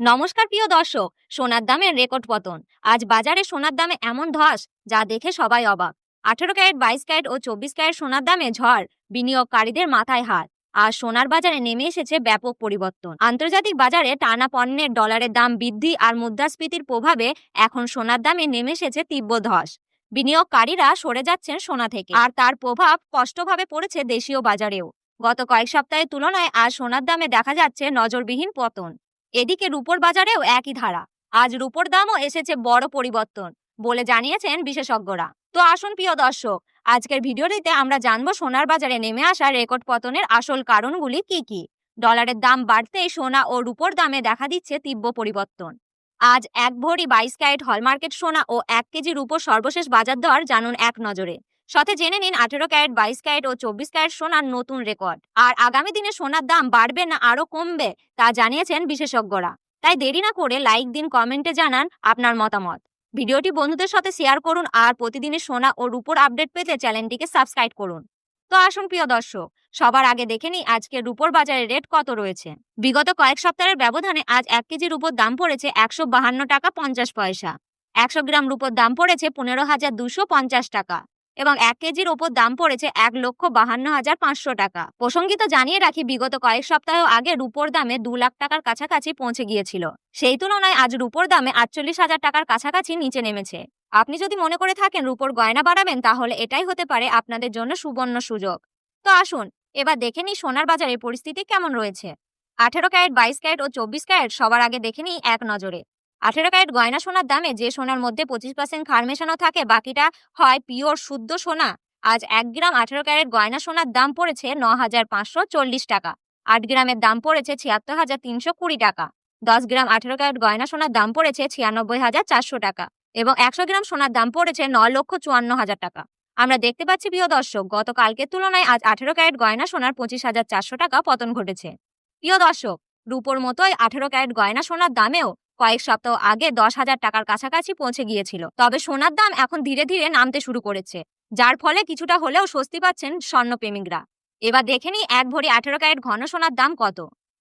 নমস্কার প্রিয় দর্শক, সোনার দামের রেকর্ড পতন। আজ বাজারে সোনার দামে এমন ধস যা দেখে সবাই অবাক। আঠেরো ক্যারেট, বাইশ ক্যারেট ও চব্বিশ ক্যারেট সোনার দামে ঝড় বিনিয়োগকারীদের মাথায় হাত আর সোনার বাজারে নেমে এসেছে ব্যাপক পরিবর্তন। আন্তর্জাতিক বাজারে টানা পণ্যের ডলারের দাম বৃদ্ধি আর মুদ্রাস্ফীতির প্রভাবে এখন সোনার দামে নেমে এসেছে তীব্র ধস। বিনিয়োগকারীরা সরে যাচ্ছেন সোনা থেকে। আর তার প্রভাব স্পষ্টভাবে পড়েছে দেশীয় বাজারেও। গত কয়েক সপ্তাহের তুলনায় আজ সোনার দামে দেখা যাচ্ছে নজরবিহীন পতন। এদিকে রুপোর বাজারেও একই ধারা। আজ রুপোর দামও এসেছে বড় পরিবর্তন বলে জানিয়েছেন বিশেষজ্ঞরা। তো আসুন প্রিয় দর্শক, আজকের ভিডিওটিতে আমরা জানব সোনার বাজারে নেমে আসা রেকর্ড পতনের আসল কারণগুলি কি কি? ডলারের দাম বাড়তেই সোনা ও রুপোর দামে দেখা দিচ্ছে তীব্র পরিবর্তন। আজ এক ভরি বাইশ ক্যারেট হলমার্কেট সোনা ও এক কেজি রুপোর সর্বশেষ বাজার দর জানুন এক নজরে। সাথে জেনে নিন আঠেরো ক্যারেট, বাইশ ক্যারেট ও চব্বিশ ক্যারেট সোনার নতুন রেকর্ড। আর আগামী দিনে সোনার দাম বাড়বে না আরও কমবে, তা জানিয়েছেন বিশেষজ্ঞরা। তাই দেরি না করে লাইক দিন, কমেন্টে জানান আপনার মতামত। ভিডিওটি বন্ধুদের সাথে শেয়ার করুন আর প্রতিদিনের সোনা ও রূপোর আপডেট পেতে চ্যানেলটিকে সাবস্ক্রাইব করুন। তো আসুন প্রিয় দর্শক, সবার আগে দেখে নিই আজকে রূপোর বাজারে রেট কত রয়েছে। বিগত কয়েক সপ্তাহের ব্যবধানে আজ এক কেজি রূপোর দাম পড়েছে একশো বাহান্ন টাকা পঞ্চাশ পয়সা। একশো গ্রাম রূপোর দাম পড়েছে পনেরো হাজার দুশো পঞ্চাশ টাকা। এবং এক কেজির ওপর দাম পড়েছে এক লক্ষ বাহান্ন হাজার পাঁচশো টাকা। প্রসঙ্গিত জানিয়ে রাখি, বিগত কয়েক সপ্তাহ আগে রুপোর দামে দু লাখ টাকার কাছাকাছি পৌঁছে গিয়েছিল। সেই তুলনায় আজ রুপোর দামে আটচল্লিশ হাজার টাকার কাছাকাছি নিচে নেমেছে। আপনি যদি মনে করে থাকেন রুপোর গয়না বাড়াবেন, তাহলে এটাই হতে পারে আপনাদের জন্য সুবর্ণ সুযোগ। তো আসুন, এবার দেখে নিই সোনার বাজারের পরিস্থিতি কেমন রয়েছে। আঠেরো ক্যারেট, বাইশ ক্যারেট ও চব্বিশ ক্যারেট সবার আগে দেখে নিই এক নজরে। আঠেরো ক্যারেট গয়না সোনার দামে যে সোনার মধ্যে পঁচিশ পার্সেন্ট খার মেশানো থাকে, বাকিটা হয় পিওর শুদ্ধ সোনা। আজ এক গ্রাম আঠেরো ক্যারেট গয়না সোনার দাম পড়েছে ন হাজার পাঁচশো চল্লিশ টাকা। আট গ্রামের দাম পড়েছে ছিয়াত্তর হাজার তিনশো কুড়ি টাকা। দশ গ্রাম আঠেরো ক্যারেট গয়না সোনার দাম পড়েছে ছিয়ানব্বই হাজার চারশো টাকা এবং একশো গ্রাম সোনার দাম পড়েছে ন লক্ষ চুয়ান্ন হাজার টাকা। আমরা দেখতে পাচ্ছি, প্রিয় দর্শক, গতকালকের তুলনায় আজ আঠেরো ক্যারেট গয়না সোনার পঁচিশ হাজার চারশো টাকা পতন ঘটেছে। প্রিয় দর্শক, রূপোর মতোই আঠেরো ক্যারেট গয়না সোনার দামেও কয়েক সপ্তাহ আগে দশ হাজার টাকার কাছাকাছি পৌঁছে গিয়েছিল। তবে সোনার দাম এখন ধীরে ধীরে নামতে শুরু করেছে, যার ফলে কিছুটা হলেও স্বস্তি পাচ্ছেন স্বর্ণপ্রেমিকরা। এবার দেখে নিই এক ভরি আঠেরো ক্যারেট ঘন সোনার দাম কত।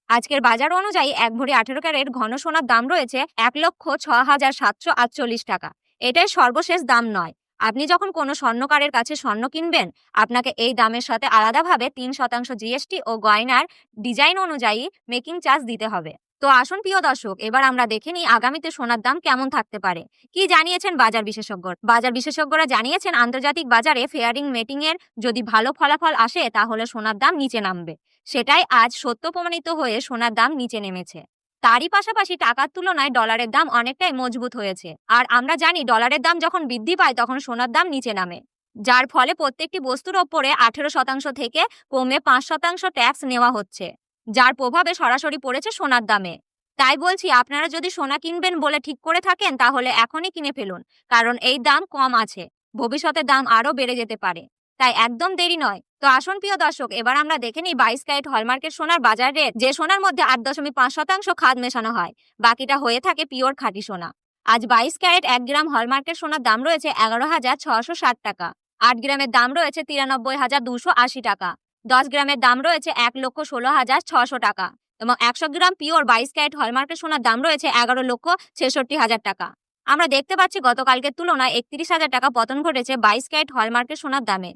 আজকের বাজার অনুযায়ী এক ভরি আঠেরো ক্যারেট ঘন সোনার দাম রয়েছে এক লক্ষ ছ হাজার সাতশো আটচল্লিশ টাকা। এটাই সর্বশেষ দাম নয়। আপনি যখন কোনো স্বর্ণকারের কাছে স্বর্ণ কিনবেন, আপনাকে এই দামের সাথে আলাদাভাবে তিন শতাংশ জিএসটি ও গয়নার ডিজাইন অনুযায়ী মেকিং চার্জ দিতে হবে। তো আসুন প্রিয় দর্শক, এবার আমরা দেখে নিই আগামীতে সোনার দাম কেমন থাকতে পারে। কি জানিয়েছেন বাজার বিশেষজ্ঞ? বাজার বিশেষজ্ঞরা জানিয়েছেন আন্তর্জাতিক বাজারে ফেয়ারিং মেটিং এর যদি ভালো ফলাফল আসে, তাহলে সোনার দাম নিচে নামবে। সেটাই আজ সত্য প্রমাণিত হয়ে সোনার দাম নিচে নেমেছে। তারই পাশাপাশি টাকার তুলনায় ডলারের দাম অনেকটাই মজবুত হয়েছে। আর আমরা জানি ডলারের দাম যখন বৃদ্ধি পায়, তখন সোনার দাম নিচে নামে। যার ফলে প্রত্যেকটি বস্তুর ওপরে আঠেরো শতাংশ থেকে কমে পাঁচ শতাংশ ট্যাক্স নেওয়া হচ্ছে। যার প্রভাবে সরাসরি পড়েছে সোনার দামে। তাই বলছি, আপনারা যদি সোনা কিনবেন বলে ঠিক করে থাকেন, তাহলে এখনই কিনে ফেলুন, কারণ এই দাম কম আছে, ভবিষ্যতে দাম আরও বেড়ে যেতে পারে। তাই একদম দেরি নয়। তো আসুন প্রিয় দর্শক, এবার আমরা দেখে নিই বাইশ ক্যারেট হলমার্কের সোনার বাজার রেট, যে সোনার মধ্যে আট দশমিক পাঁচ শতাংশ খাদ মেশানো হয়। বাকিটা হয়ে থাকে পিওর খাঁটি সোনা। আজ বাইশ ক্যারেট এক গ্রাম হলমার্কের সোনার দাম রয়েছে এগারো হাজার ছশো ষাট টাকা। আট গ্রামের দাম রয়েছে তিরানব্বই হাজার দুশো আশি টাকা। দশ গ্রামের দাম রয়েছে এক লক্ষ ষোলো হাজার ছশো টাকা এবং একশো গ্রাম পিওর বাইশ ক্যারেট হলমার্কের সোনার দাম রয়েছে এগারো লক্ষ ছেষট্টি হাজার টাকা। আমরা দেখতে পাচ্ছি গতকালকের তুলনায় একত্রিশ হাজার টাকা পতন ঘটেছে বাইশ ক্যারেট হলমার্কের সোনার দামে।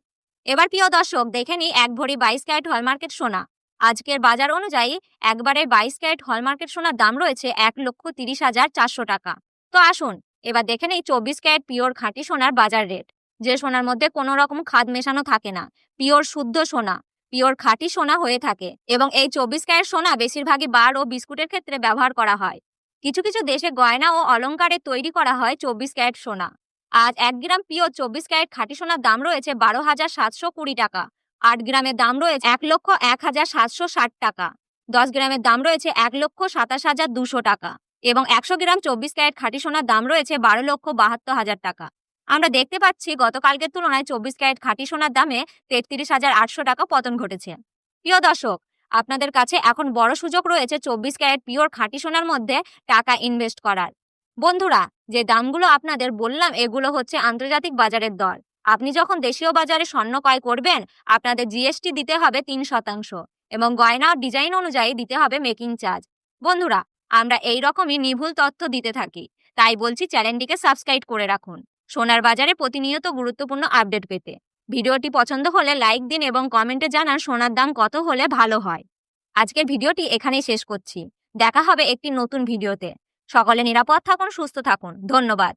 এবার প্রিয় দর্শক, দেখে নিই এক ভরি বাইশ ক্যারেট হলমার্কেট সোনা। আজকের বাজার অনুযায়ী একবারে বাইশ ক্যারেট হলমার্কেট সোনার দাম রয়েছে এক লক্ষ তিরিশ হাজার চারশো টাকা। তো আসুন, এবার দেখে নিই চব্বিশ ক্যারেট পিওর খাঁটি সোনার বাজার রেট। যে সোনার মধ্যে কোনো রকম খাদ মেশানো থাকে না, পিওর শুদ্ধ সোনা। পিওর খাঁটি সোনা হয়ে থাকে এবং এই চব্বিশ ক্যারেট সোনা বেশিরভাগই বার ও বিস্কুটের ক্ষেত্রে ব্যবহার করা হয়। কিছু কিছু দেশে গয়না ও অলঙ্কারে তৈরি করা হয় চব্বিশ ক্যারেট সোনা। আজ এক গ্রাম পিওর চব্বিশ ক্যারেট খাঁটি সোনার দাম রয়েছে বারো হাজার সাতশো কুড়ি টাকা। আট গ্রামের দাম রয়েছে এক লক্ষ এক হাজার সাতশো ষাট টাকা। দশ গ্রামের দাম রয়েছে এক লক্ষ সাতাশ হাজার দুশো টাকা এবং একশো গ্রাম চব্বিশ ক্যারেট খাঁটি সোনার দাম রয়েছে বারো লক্ষ বাহাত্তর হাজার টাকা। আমরা দেখতে পাচ্ছি গতকালকের তুলনায় চব্বিশ ক্যারেট খাঁটি সোনার দামে তেত্রিশ হাজার আটশো টাকা পতন ঘটেছে। প্রিয় দর্শক, আপনাদের কাছে এখন বড় সুযোগ রয়েছে চব্বিশ ক্যারেট পিওর খাঁটি সোনার মধ্যে টাকা ইনভেস্ট করার। বন্ধুরা, যে দামগুলো আপনাদের বললাম, এগুলো হচ্ছে আন্তর্জাতিক বাজারের দর। আপনি যখন দেশীয় বাজারে স্বর্ণ ক্রয় করবেন, আপনাদের জিএসটি দিতে হবে তিন শতাংশ এবং গয়না ডিজাইন অনুযায়ী দিতে হবে মেকিং চার্জ। বন্ধুরা, আমরা এই রকমই নিভুল তথ্য দিতে থাকি, তাই বলছি চ্যানেলটিকে সাবস্ক্রাইব করে রাখুন। সোনার বাজারে প্রতিনিয়ত গুরুত্বপূর্ণ আপডেট পেতে। ভিডিওটি পছন্দ হলে লাইক দিন এবং কমেন্টে জানান সোনার দাম কত হলে ভালো হয়। আজকের ভিডিওটি এখানেই শেষ করছি। দেখা হবে একটি নতুন ভিডিওতে। সকলে নিরাপদ থাকুন, সুস্থ থাকুন। ধন্যবাদ।